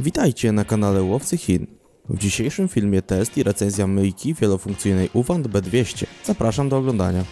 Witajcie na kanale Łowcy Chin. W dzisiejszym filmie test i recenzja myjki wielofunkcyjnej Uwand B200. Zapraszam do oglądania.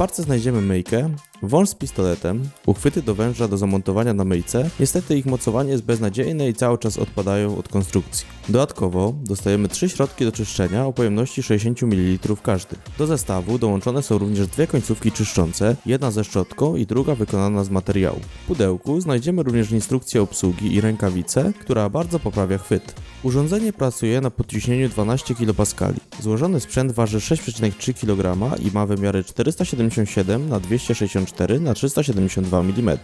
Parce znajdziemy myjkę, wąż z pistoletem, uchwyty do węża do zamontowania na myjce. Niestety ich mocowanie jest beznadziejne i cały czas odpadają od konstrukcji. Dodatkowo dostajemy trzy środki do czyszczenia o pojemności 60 ml każdy. Do zestawu dołączone są również dwie końcówki czyszczące, jedna ze szczotką i druga wykonana z materiału. W pudełku znajdziemy również instrukcję obsługi i rękawicę, która bardzo poprawia chwyt. Urządzenie pracuje na podciśnieniu 12 kPa. Złożony sprzęt waży 6,3 kg i ma wymiary 477 na 264 na 372 mm.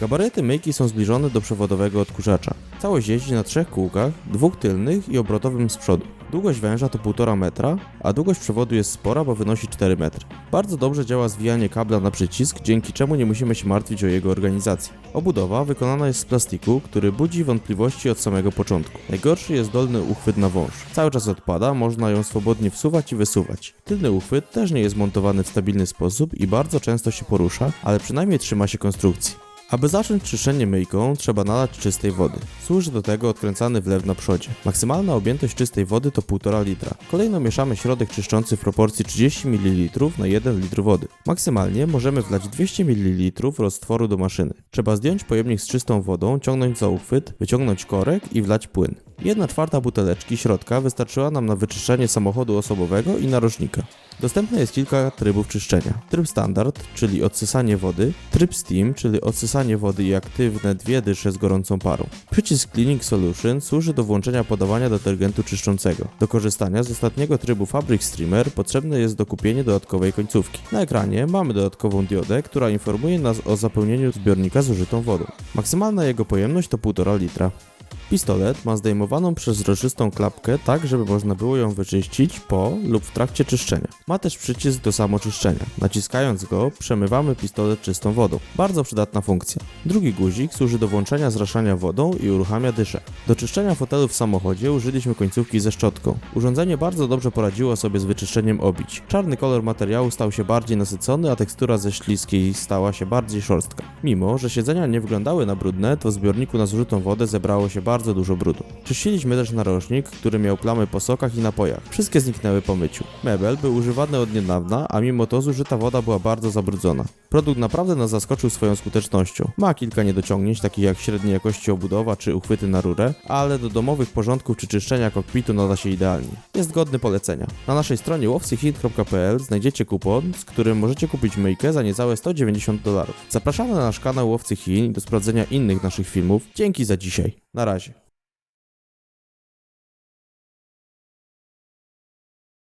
Gabaryty myjki są zbliżone do przewodowego odkurzacza. Całość jeździ na trzech kółkach, dwóch tylnych i obrotowym z przodu. Długość węża to 1,5 metra, a długość przewodu jest spora, bo wynosi 4 metry. Bardzo dobrze działa zwijanie kabla na przycisk, dzięki czemu nie musimy się martwić o jego organizację. Obudowa wykonana jest z plastiku, który budzi wątpliwości od samego początku. Najgorszy jest dolny uchwyt na wąż. Cały czas odpada, można ją swobodnie wsuwać i wysuwać. Tylny uchwyt też nie jest montowany w stabilny sposób i bardzo często się porusza, ale przynajmniej trzyma się konstrukcji. Aby zacząć czyszczenie myjką, trzeba nalać czystej wody. Służy do tego odkręcany wlew na przodzie. Maksymalna objętość czystej wody to 1,5 litra. Kolejno mieszamy środek czyszczący w proporcji 30 ml na 1 litr wody. Maksymalnie możemy wlać 200 ml roztworu do maszyny. Trzeba zdjąć pojemnik z czystą wodą, ciągnąć za uchwyt, wyciągnąć korek i wlać płyn. 1 czwarta buteleczki środka wystarczyła nam na wyczyszczenie samochodu osobowego i narożnika. Dostępne jest kilka trybów czyszczenia. Tryb standard, czyli odsysanie wody, tryb steam, czyli odsysanie wody i aktywne dwie dysze z gorącą parą. Przycisk Cleaning Solution służy do włączenia podawania detergentu czyszczącego. Do korzystania z ostatniego trybu Fabric Streamer potrzebne jest dokupienie dodatkowej końcówki. Na ekranie mamy dodatkową diodę, która informuje nas o zapełnieniu zbiornika zużytą wodą. Maksymalna jego pojemność to 1,5 litra. Pistolet ma zdejmowaną przezroczystą klapkę tak, żeby można było ją wyczyścić po lub w trakcie czyszczenia. Ma też przycisk do samoczyszczenia. Naciskając go, przemywamy pistolet czystą wodą. Bardzo przydatna funkcja. Drugi guzik służy do włączenia zraszania wodą i uruchamia dyszę. Do czyszczenia fotelu w samochodzie użyliśmy końcówki ze szczotką. Urządzenie bardzo dobrze poradziło sobie z wyczyszczeniem obić. Czarny kolor materiału stał się bardziej nasycony, a tekstura ze śliskiej stała się bardziej szorstka. Mimo, że siedzenia nie wyglądały na brudne, to w zbiorniku na zużytą wodę zebrało się bardzo dużo brudu. Czyściliśmy też narożnik, który miał plamy po sokach i napojach. Wszystkie zniknęły po myciu. Mebel był używany od niedawna, a mimo to zużyta woda była bardzo zabrudzona. Produkt naprawdę nas zaskoczył swoją skutecznością. Ma kilka niedociągnięć, takich jak średniej jakości obudowa czy uchwyty na rurę, ale do domowych porządków czy czyszczenia kokpitu nada się idealnie. Jest godny polecenia. Na naszej stronie łowcychin.pl znajdziecie kupon, z którym możecie kupić myjkę za niecałe 190 dolarów. Zapraszamy na nasz kanał Łowcy Chin do sprawdzenia innych naszych filmów. Dzięki za dzisiaj. Na razie.